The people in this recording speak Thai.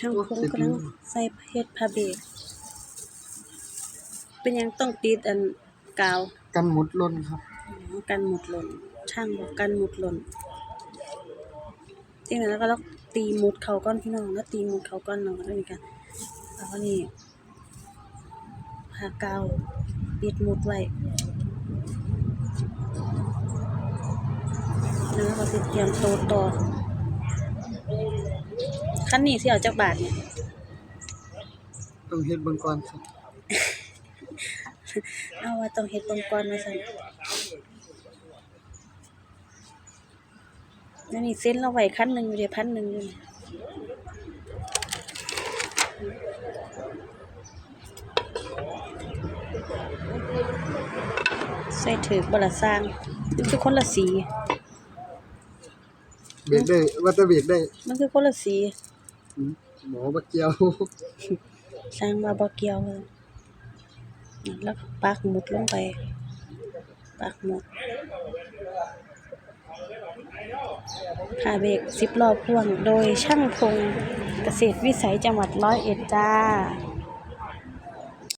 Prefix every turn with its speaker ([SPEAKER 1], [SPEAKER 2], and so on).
[SPEAKER 1] ช่างพงกำลังใส่เฮ็ดผ้าเบรกเป็นหยังต้องติดอันกาว
[SPEAKER 2] กันหมุดล่นครับ
[SPEAKER 1] อ๋อกันหมุดหล่นช่างบอกกันหมุดหล่นจริงๆแล้วก็ต้องตีหมุดเขาก้อนพี่น้องแล้วตีหมุดเขาก้อนน้องก็ได้มีกันแล้วก็นี่พากาวปิดหมุดไว้แล้วก็สิเตรียมโตต่อ คันนี้สิเอาจากบาทเนี่ย
[SPEAKER 2] ต้องเฮ็ดเบิ่งก่อนครับ
[SPEAKER 1] เอาว่าต้องเฮ็ดเบิ่งก่อนว่าซั่นนั่นนี่เซ็นเราไว้คันหนึงอยู่เดี๋ยวพันหนึงอยู่นี่ใส่ถือกบ่ละสร้างมันคือคนละสี
[SPEAKER 2] เบรกได้ว่าจะเบรกได้
[SPEAKER 1] มันคือคนละสี
[SPEAKER 2] อืม หมอบ่เกียว
[SPEAKER 1] สร้างมาบ่เกี่ยวเลยแล้วก็ปักหมุดลงไป ปักหมุดขาเบรกสิบรอบพ่วง โดยช่างพงเกษตรวิสัยจังหวัดร้อยเอ็ดจ้า